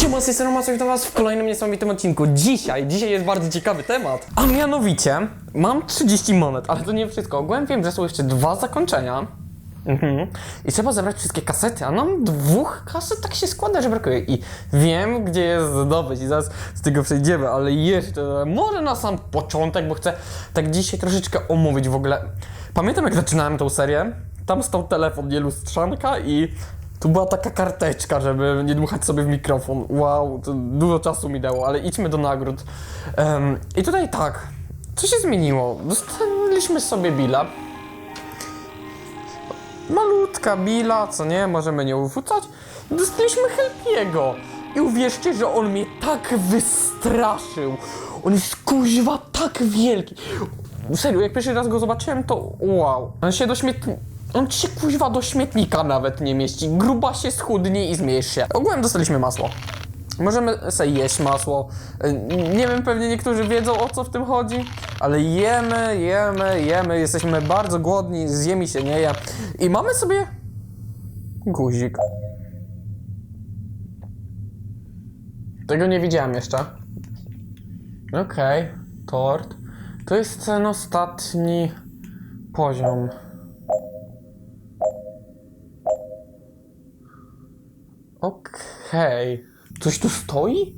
Siema, z tej strony Maciek, do was w kolejnym niesamowitym odcinku. Dzisiaj, dzisiaj jest bardzo ciekawy temat. A mianowicie, mam 30 monet, ale to nie wszystko. Ogółem wiem, że są jeszcze dwa zakończenia. Mhm. I trzeba zebrać wszystkie kasety, a nam dwóch kaset tak się składa, że brakuje. I wiem, gdzie jest zdobyć i zaraz z tego przejdziemy, ale jeszcze, może na sam początek, bo chcę tak dzisiaj troszeczkę omówić w ogóle. Pamiętam, jak zaczynałem tą serię, tam stał telefon, nie lustrzanka i tu była taka karteczka, żeby nie dmuchać sobie w mikrofon. Wow, to dużo czasu mi dało, ale idźmy do nagród. Em, I tutaj tak, co się zmieniło? Dostaliśmy sobie Billa. Malutka Billa, co nie, możemy nie urzucać. Dostaliśmy Helpiego. I uwierzcie, że on mnie tak wystraszył. On jest kuźwa tak wielki. Serio, jak pierwszy raz go zobaczyłem, to wow. On się do. On się kuźwa do śmietnika nawet nie mieści. Gruba się schudnie i zmniejsz się. Ogółem dostaliśmy masło. Możemy sobie jeść masło. Nie wiem, pewnie niektórzy wiedzą o co w tym chodzi, ale jemy, jemy, jemy. Jesteśmy bardzo głodni, z ziemi się nie je. I mamy sobie guzik. Tego nie widziałem jeszcze. Okej, tort. To jest ten ostatni poziom. Okej. Coś tu stoi?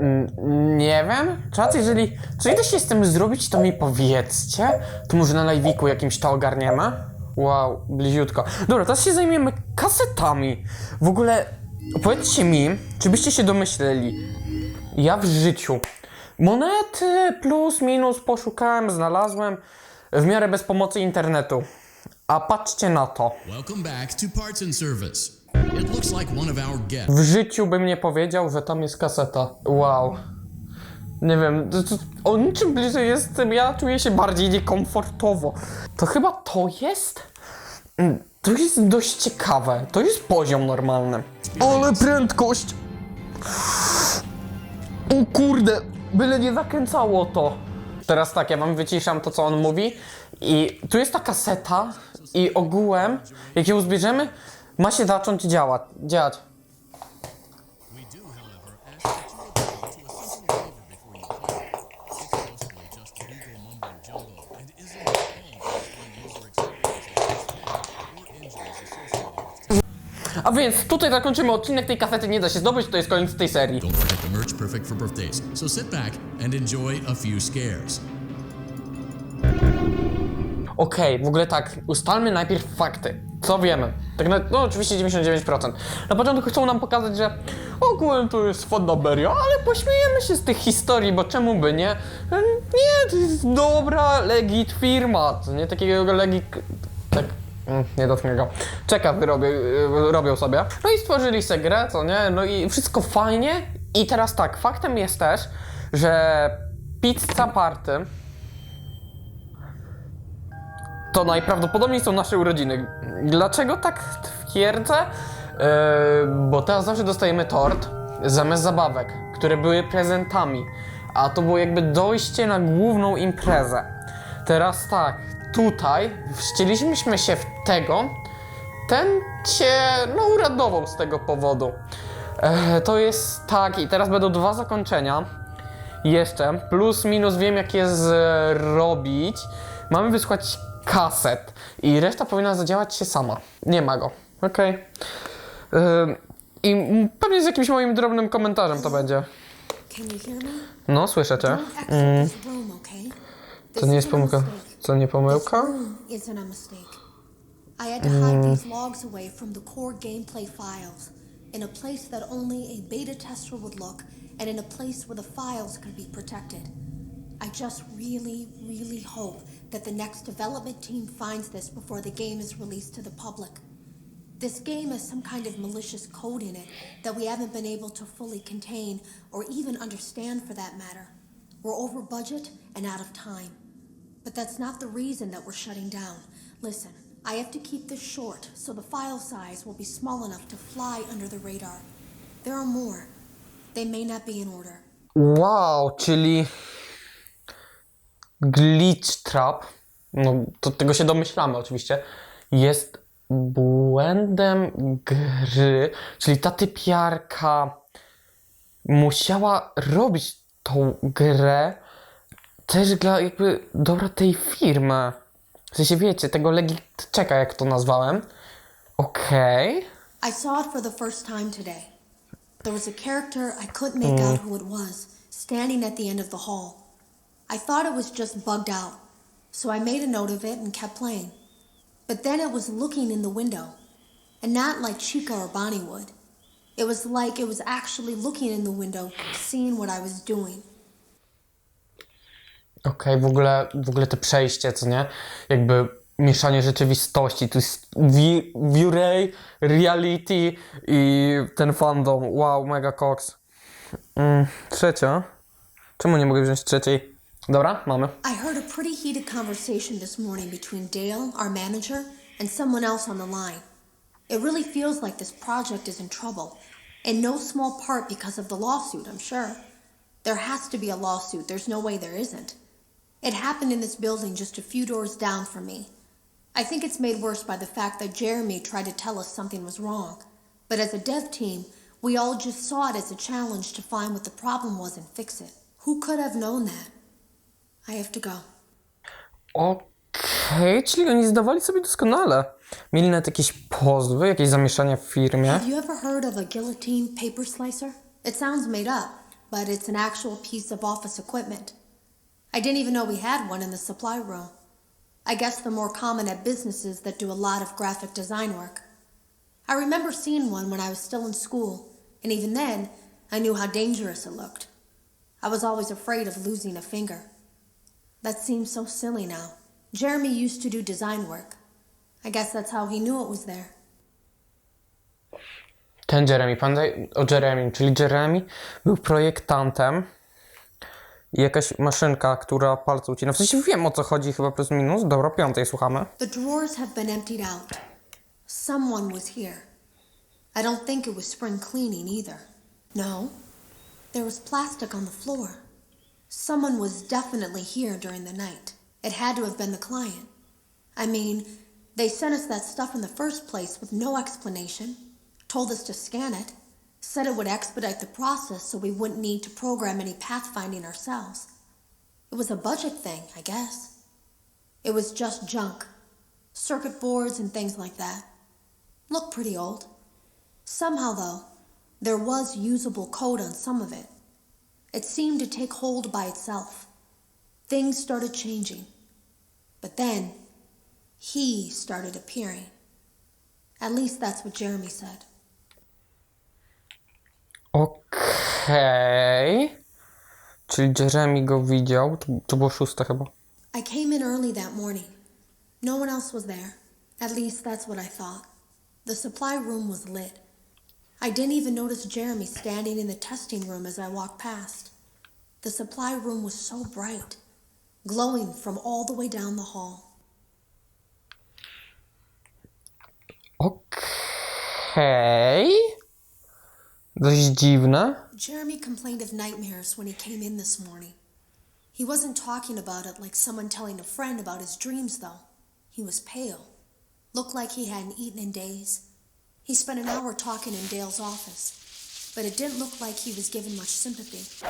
Mm, Nie wiem. Czas, jeżeli coś da się z tym zrobić, to mi powiedzcie. To może na live'iku jakimś to ogarniemy? Wow, bliziutko. Dobra, teraz się zajmiemy kasetami. W ogóle powiedzcie mi, czy byście się domyśleli, ja w życiu monety plus minus poszukałem, znalazłem w miarę bez pomocy internetu. A patrzcie na to. W życiu bym nie powiedział, że tam jest kaseta. Wow. Nie wiem, o niczym bliżej jestem, ja czuję się bardziej niekomfortowo. To chyba to jest? Mm, To jest dość ciekawe. To jest poziom normalny. Ale prędkość! O kurde, byle nie zakręcało to. Teraz tak, ja wam wyciszam to, co on mówi. I tu jest ta kaseta i ogółem, jak ją zbierzemy, ma się zacząć działać. działać. A więc tutaj zakończymy odcinek tej kasety, nie da się zdobyć, to jest koniec tej serii. Don't forget the merch perfect for birthdays. So sit back and enjoy a few scares. Okej, w ogóle tak, ustalmy najpierw fakty. Co wiemy? Tak na, no oczywiście 99%. Na początku chcą nam pokazać, że ogółem to jest fanaberia, ale pośmiejemy się z tych historii, bo czemu by nie? Nie, to jest dobra, legit firma, to nie takiego legit... Tak, mm, nie dotknę go. Czeka wyrobię, y, robią sobie. No i stworzyli sobie grę, co nie? No i wszystko fajnie. I teraz tak, faktem jest też, że Pizza Party to najprawdopodobniej są nasze urodziny. Dlaczego tak twierdzę? Yy, bo teraz zawsze dostajemy tort zamiast zabawek, które były prezentami. A to było jakby dojście na główną imprezę. Teraz tak, tutaj wścieliśmy się w tego, ten cię no, uradował z tego powodu. E, to jest tak, i teraz będą dwa zakończenia. Jeszcze, plus minus wiem jak je zrobić. Mamy wysłać kaset i reszta powinna zadziałać się sama. Nie ma go. Okej. Ym, I pewnie z jakimś moim drobnym komentarzem to będzie. No, słyszę cię. Okay? To nie jest pomyłka. Co nie pomyłka? I had to hide these logs away from the core gameplay files in a place that only a beta tester would look and in a place where the files could be protected. I just really, really hope that the next development team finds this before the game is released to the public. This game has some kind of malicious code in it that we haven't been able to fully contain or even understand for that matter. We're over budget and out of time. But that's not the reason that we're shutting down. Listen, I have to keep this short so the file size will be small enough to fly under the radar. There are more. They may not be in order. Wow, czyli glitch trap, no to tego się domyślamy oczywiście, jest błędem gry, czyli ta typiarka musiała robić tą grę też dla jakby dobra tej firmy. W sensie wiecie, tego legit czeka jak to nazwałem. Okej. I saw it for the first time today. There was a character I couldn't make out who it was, standing at the end of the hall. I thought it was just bugged out, so I made a note of it and kept playing. But then it was looking in the window, and not like Chica or Bonnie would. It was like it was actually looking in the window, seeing what I was doing. Okej, w ogóle w ogóle to przejście, co nie? Jakby mieszanie rzeczywistości, to jest V-Ray, reality i ten fandom. Wow, mega cox. Mm, trzecia? Czemu nie mogę wziąć trzeciej? Dobra. I heard a pretty heated conversation this morning between Dale, our manager, and someone else on the line. It really feels like this project is in trouble, in no small part because of the lawsuit, I'm sure. There has to be a lawsuit, there's no way there isn't. It happened in this building just a few doors down from me. I think it's made worse by the fact that Jeremy tried to tell us something was wrong. But as a dev team, we all just saw it as a challenge to find what the problem was and fix it. Who could have known that? I have to go. Okej, czyli oni zdawali sobie doskonale. Mieli nawet jakieś pozwy, jakieś zamieszania w firmie. Have you ever heard of a guillotine paper slicer? It sounds made up, but it's an actual piece of office equipment. I didn't even know we had one in the supply room. I guess they're more common at businesses that do a lot of graphic design work. I remember seeing one when I was still in school, and even then, I knew how dangerous it looked. I was always afraid of losing a finger. That seems so silly now. Jeremy used to do design work. I guess that's how he knew it was there. Ten Jeremy, pamiętaj o Jeremy, czyli Jeremy był projektantem i jakaś maszynka, która palce ucina. W sensie wiem o co chodzi, chyba plus minus. Dobra, piątej słuchamy. The drawers have been emptied out. Someone was here. I don't think it was spring cleaning either. No, there was plastic on the floor. Someone was definitely here during the night. It had to have been the client. I mean, they sent us that stuff in the first place with no explanation, told us to scan it, said it would expedite the process so we wouldn't need to program any pathfinding ourselves. It was a budget thing, I guess. It was just junk. Circuit boards and things like that. Looked pretty old. Somehow, though, there was usable code on some of it. It seemed to take hold by itself. Things started changing. But then, he started appearing. At least that's what Jeremy said. Okej. Czyli Jeremy go widział. To, to było szóste chyba. I came in early that morning. No one else was there. At least that's what I thought. The supply room was lit. I didn't even notice Jeremy standing in the testing room as I walked past. The supply room was so bright, glowing from all the way down the hall. Okej. Dość dziwne. Jeremy complained of nightmares when he came in this morning. He wasn't talking about it like someone telling a friend about his dreams, though. He was pale, looked like he hadn't eaten in days. He spent an hour talking in Dale's office, but it didn't look like he was given much sympathy.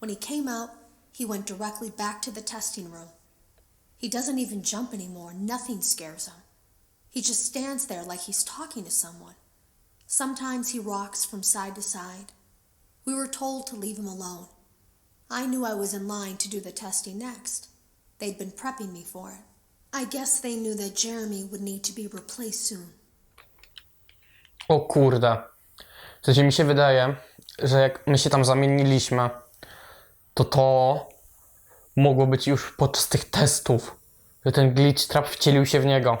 When he came out, he went directly back to the testing room. He doesn't even jump anymore, nothing scares him. He just stands there like he's talking to someone. Sometimes he rocks from side to side. We were told to leave him alone. I knew I was in line to do the testing next. They'd been prepping me for it. I guess they knew that Jeremy would need to be replaced soon. O kurde. W sensie mi się wydaje, że jak my się tam zamieniliśmy, to to mogło być już podczas tych testów, że ten glitch trap wcielił się w niego.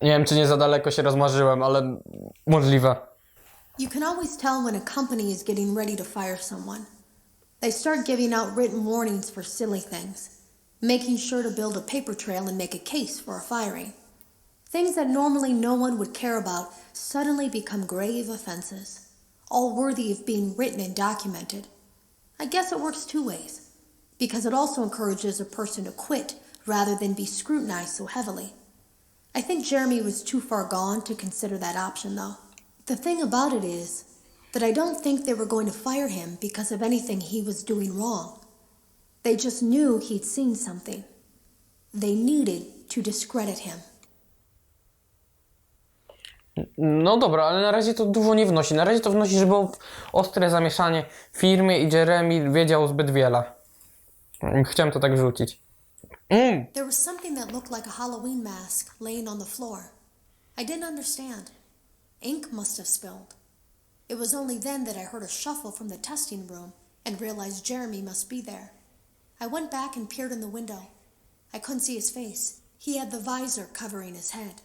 Nie wiem, czy nie za daleko się rozmarzyłem, ale możliwe. You can always tell when a company is getting ready to fire someone. They start giving out written warnings for silly things, making sure to build a paper trail and make a case for a firing. Things that normally no one would care about suddenly become grave offenses, all worthy of being written and documented. I guess it works two ways, because it also encourages a person to quit rather than be scrutinized so heavily. I think Jeremy was too far gone to consider that option, though. The thing about it is that I don't think they were going to fire him because of anything he was doing wrong. They just knew he'd seen something. They needed to discredit him. No dobra, ale na razie to dużo nie wnosi. Na razie to wnosi, że było ostre zamieszanie w firmie i Jeremy wiedział zbyt wiele. Chciałem to tak wrzucić. Mm. There was something that looked like a Halloween mask laying on the floor. I didn't understand. Ink must have spilled. It was only then that I heard a shuffle from the testing room and realized Jeremy must be there. I went back and peered in the window. I couldn't see his face. He had the visor covering his head.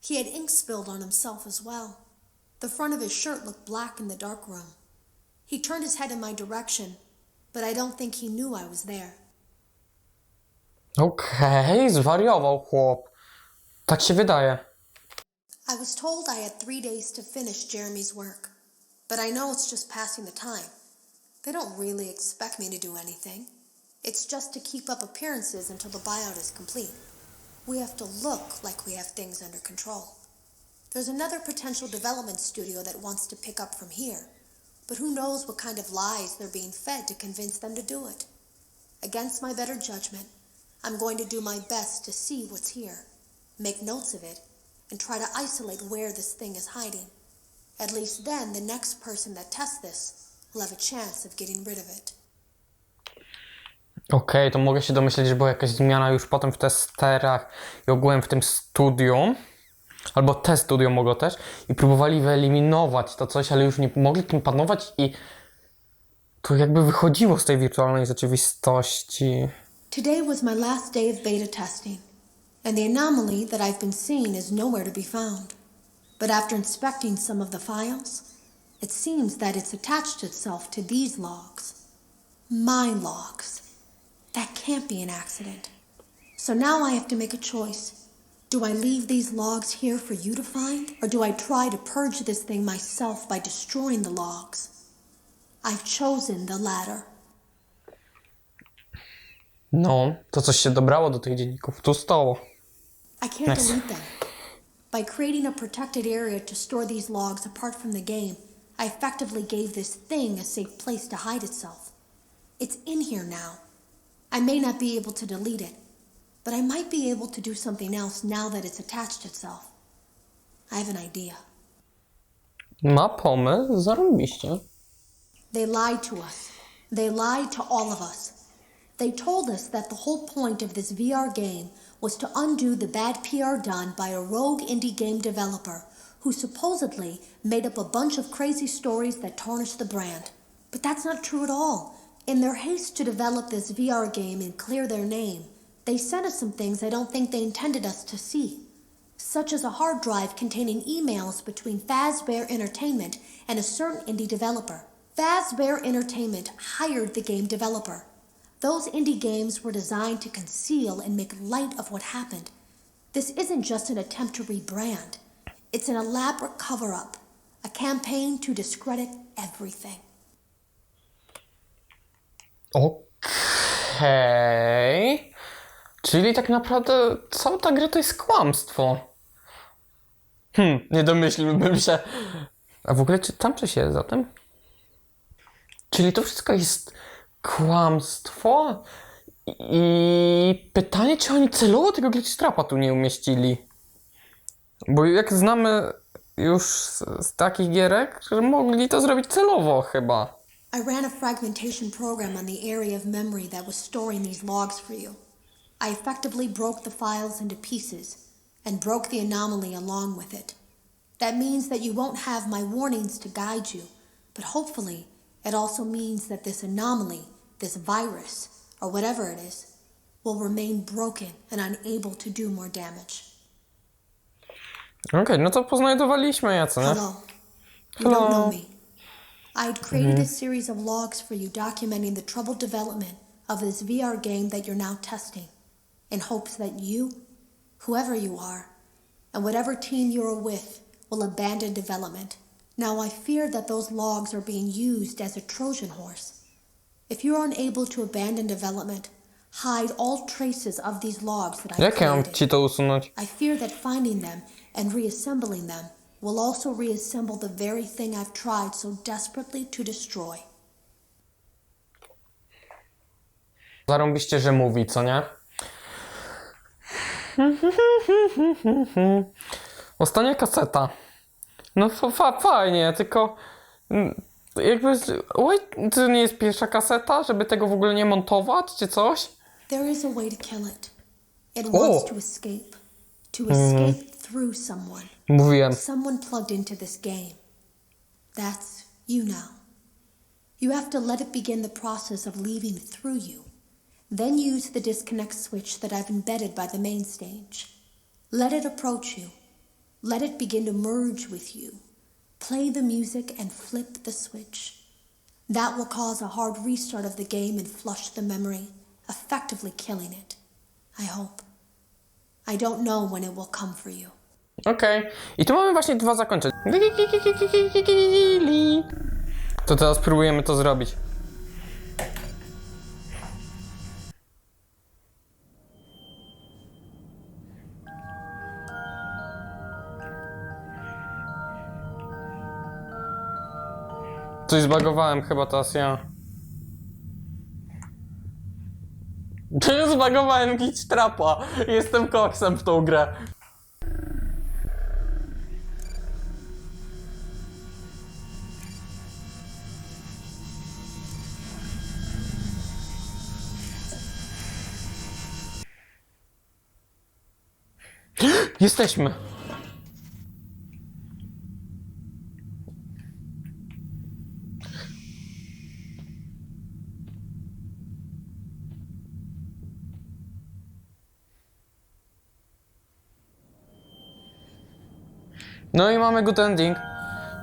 He had ink spilled on himself as well. The front of his shirt looked black in the dark room. He turned his head in my direction, but I don't think he knew I was there. Okej, zwariował chłop. Tak się wydaje. I was told I had three days to finish Jeremy's work, but I know it's just passing the time. They don't really expect me to do anything. It's just to keep up appearances until the buyout is complete. We have to look like we have things under control. There's another potential development studio that wants to pick up from here, but who knows what kind of lies they're being fed to convince them to do it. Against my better judgment, I'm going to do my best to see what's here, make notes of it, and try to isolate where this thing is hiding. At least then, the next person that tests this will have a chance of getting rid of it. Okej, to mogę się domyśleć, że była jakaś zmiana już potem w testerach i ogółem w tym studium. Albo te studio mogło też. I próbowali wyeliminować to coś, ale już nie mogli tym panować i to jakby wychodziło z tej wirtualnej rzeczywistości. Today was my last day of beta testing, and the anomaly that I've been seeing is nowhere to be found. But after inspecting some of the files, it seems that it's attached itself to these logs. My logs. That can't be an accident. So now I have to make a choice. Do I leave these logs here for you to find, or do I try to purge this thing myself by destroying the logs? I've chosen the latter. No, to coś się dobrało do tych dzienników. Tu stało. I can't Nice. delete them. By creating a protected area to store these logs apart from the game, I effectively gave this thing a safe place to hide itself. It's in here now. I may not be able to delete it, but I might be able to do something else now that it's attached itself. I have an idea. Ma pomysł. They lied to us. They lied to all of us. They told us that the whole point of this VR game was to undo the bad PR done by a rogue indie game developer who supposedly made up a bunch of crazy stories that tarnished the brand. But that's not true at all. In their haste to develop this VR game and clear their name, they sent us some things I don't think they intended us to see such as a hard drive containing emails between Fazbear Entertainment and a certain indie developer. Fazbear Entertainment hired the game developer. Those indie games were designed to conceal and make light of what happened. This isn't just an attempt to rebrand, it's an elaborate cover up, a campaign to discredit everything. Okej. Czyli tak naprawdę cała ta gra to jest kłamstwo. Hmm, nie domyśliłbym się. A w ogóle czy tam coś jest za tym? Czyli to wszystko jest kłamstwo? I pytanie, czy oni celowo tego glitchtrapa tu nie umieścili? Bo jak znamy już z takich gierek, że mogli to zrobić celowo chyba. I ran a fragmentation program on the area of memory that was storing these logs for you. I effectively broke the files into pieces and broke the anomaly along with it. That means that you won't have my warnings to guide you, but hopefully it also means that this anomaly, this virus, or whatever it is, will remain broken and unable to do more damage. Okej, no to poznajdowaliśmy nie? Hello. You don't know me. I had created a series of logs for you documenting the troubled development of this VR game that you're now testing, in hopes that you, whoever you are, and whatever team you're with, will abandon development. Now, I fear that those logs are being used as a Trojan horse. If you're unable to abandon development, hide all traces of these logs that I Jak ja mam created. ci to usunąć? I fear that finding them and reassembling them will also reassemble the very thing I've tried so desperately to destroy. Zarąbiście, że mówi, co nie? Ostatnia kaseta. No fa, fa, fajnie, tylko mm, jakby z- oj, to nie jest pierwsza kaseta, żeby tego w ogóle nie montować, czy coś? There is a way to kill it. It wants to escape. To escape through someone. Mówiłem. Someone plugged into this game. That's you now. You have to let it begin the process of leaving through you. Then use the disconnect switch that I've embedded by the main stage. Let it approach you. Let it begin to merge with you. Play the music and flip the switch. That will cause a hard restart of the game and flush the memory, effectively killing it. I hope. I don't know when it will come for you. Okej. I tu mamy właśnie dwa zakończenia. To teraz próbujemy to zrobić. Coś zbagowałem chyba teraz ja. Zbagowałem glitch trapa. Jestem koksem w tą grę. Jesteśmy. No i mamy good ending.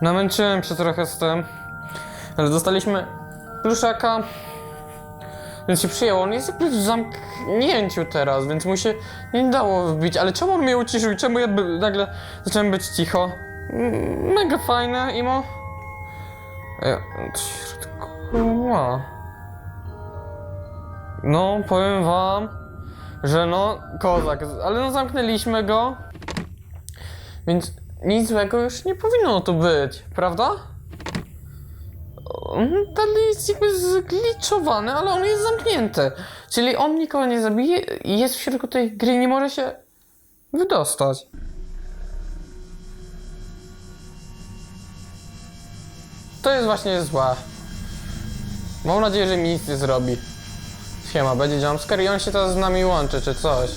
Namęczyłem się trochę z tym, ale dostaliśmy pluszaka, więc się przyjęło. On jest jakby w zamknięciu teraz, więc mu się nie dało wbić. Ale czemu on mnie uciszył i czemu ja by, nagle zacząłem być cicho? Mega fajne, imo. E. No, powiem wam, że no, kozak, ale no zamknęliśmy go, więc nic złego już nie powinno tu być, prawda? Dalej jest jakby zgliczowany, ale on jest zamknięty. Czyli on nikogo nie zabije i jest w środku tej gry nie może się wydostać. To jest właśnie złe. Mam nadzieję, że mi nic nie zrobi. Siema, będzie jumpscare i on się teraz z nami łączy, czy coś.